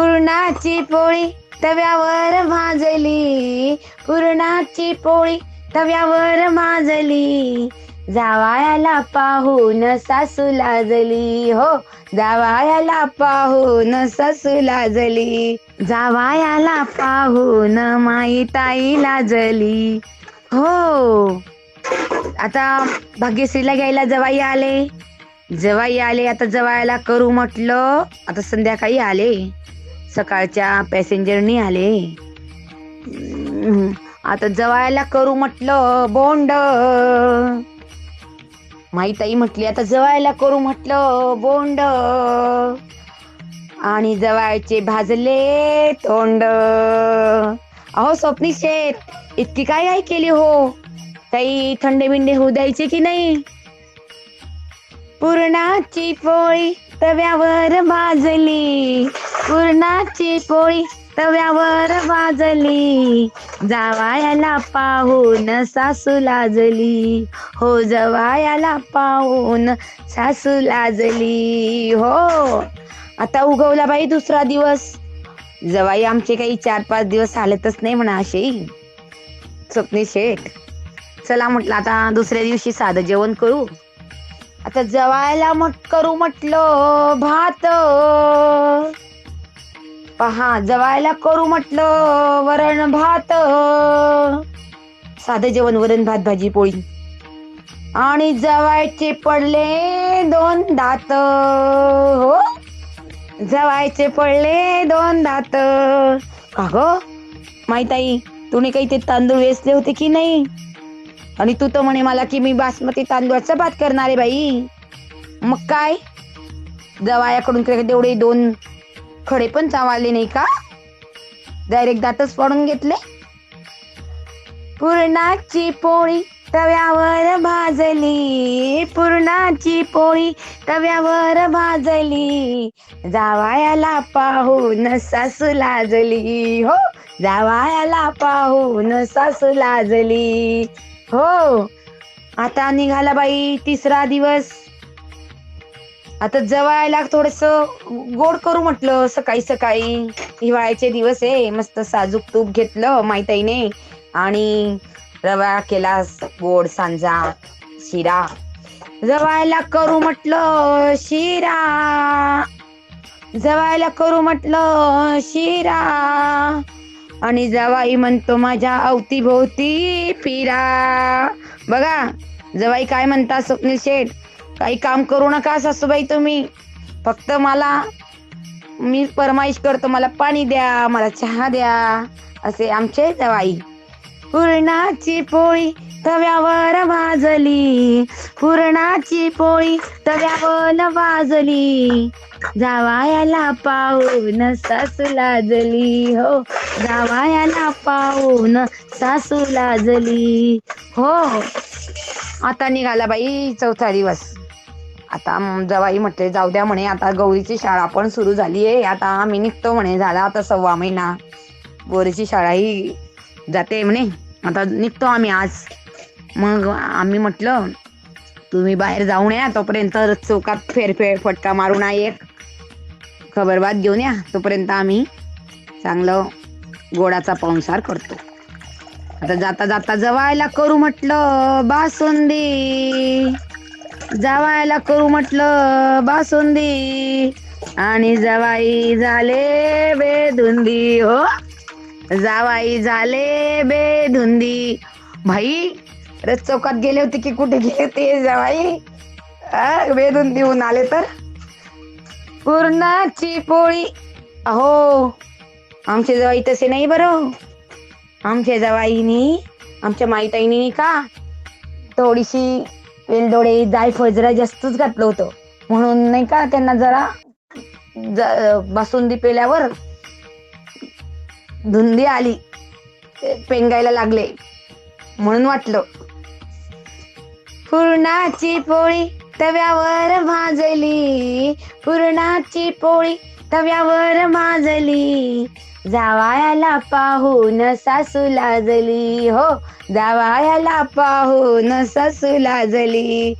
पुरणाची पोळी तव्यावर भाजली. पुरणाची पोळी तव्यावर माजली जावायाला पाहून सासू लाजली. हो जावायाला पाहून सासू लाजली. जावायाला पाहून माई ताई लाजली. हो. आता भाग्यश्रीला घ्यायला जवाई आले. जवाई आले आता जवायला करू म्हटलं. आता संध्याकाळी आले. सकाळच्या पॅसेंजरनी आले. आता जवायला करू म्हटलं बोंड. माईताई म्हटली आता जवायला करू म्हटलं बोंड. आणि जवायचे भाजले तोंड. अहो स्वप्नी शेत इतकी काय काय केली हो? काही थंडे बिंडे होऊ द्यायचे की नाही? पुरणाची पोळी तव्यावर भाजली. पुरणाची पोळी तव्यावर वाजली जावायाला पाहून सासू लाजली. हो जवायाला पाहून सासू लाजली. हो. आता उगवला बाई दुसरा दिवस. जवाई आमचे काही चार पाच दिवस हालतच नाही म्हणा अशी. स्वप्नी शेठ. चला म्हटलं आता दुसऱ्या दिवशी साधं जेवण करू. आता जवायला मट करू म्हटलं भात. पहा जवायला करू म्हटलं वरण भात. साधं जेवण वरण भात भाजी पोळी. आणि जवायचे पडले दोन दात. हो? जवायचे पडले दोन दात. का ग? माहिताई तुम्ही काही ते तांदूळ वेचले होते की नाही? आणि तू तर म्हणे मला की मी बासमती तांदूळाचा भात करणार आहे बाई. मग काय? जवायाकडून तेवढे दोन खडे पण चावले नाही का? डायरेक्ट दातच पडून घेतले. पुरणाची पोळी तव्यावर भाजली. पुरणाची पोळी तव्यावर भाजली. जावायाला पाहून सासू लाजली. हो जावायाला पाहून सासू लाजली. हो. आता निघाला बाई तिसरा दिवस. आता जवायला थोडस गोड करू म्हटलं सकाळी सकाळी. हिवाळ्याचे दिवस आहे मस्त साजूक तूप घेतलं माहितीने आणि रवा केला गोड सांजा शिरा. जवायला करू म्हटलं शिरा. जवायला करू म्हटलं शिरा. आणि जवाई म्हणतो माझ्या अवतीभोवती फिरा. बघा जवाई काय म्हणता स्वप्नील शेठ काही काम करू नका सासूबाई तुम्ही. फक्त मला मी फरमाईश करतो मला पाणी द्या मला चहा द्या. असे आमचे जवाई पुरणाची पोळी तव्यावर भाजली पुरणाची पोळी तव्यावर भाजली जावायाला पाहून सासू लाजली. हो जावायाला पाहून सासू लाजली. हो आता निघाला बाई चौथा दिवस. आता जवाई म्हटले जाऊ द्या म्हणे आता गौरीची शाळा पण सुरू झाली आहे. आता आम्ही निघतो म्हणे झाला आता सव्वा महिना. गौरीची शाळा ही जाते म्हणे. आता निघतो आम्ही आज. मग आम्ही म्हटलं तुम्ही बाहेर जाऊन या तोपर्यंत चौकात फेरफेर फटका मारून आहे एक. खबरबात घेऊन या तोपर्यंत आम्ही चांगलं गोडाचा पाहुणसार करतो. आता जाता जाता जवायला करू म्हटलं बासुंदी. जावायला करू म्हटलं बासुंदी. आणि जवाई झाले बेधुंदी हो. जावाई झाले बेधुंदी. भाई रथ चौकात गेले होते की कुठे गेले होते जवाई वेधून देऊन आले तर. पूर्णाची पोळी. अहो आमचे जवाई तसे नाही बरं. आमच्या जवाईनी आमच्या माईताईनी का थोडीशी वेलदोडे जायफळ जरा जास्तच घातलं होतं. म्हणून नाही का त्यांना जरा ज- बासुंदी पेल्यावर धुंदी आली. पेंगायला लागले. म्हणून वाटलं. पुरणाची पोळी तव्यावर भाजली. पुरणाची पोळी तव्यावर माजली जावायाला पाहून सासू लाजली. हो जावायाला पाहून सासू लाजली.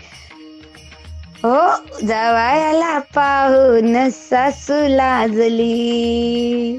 हो जावायाला पाहून सासू लाजली.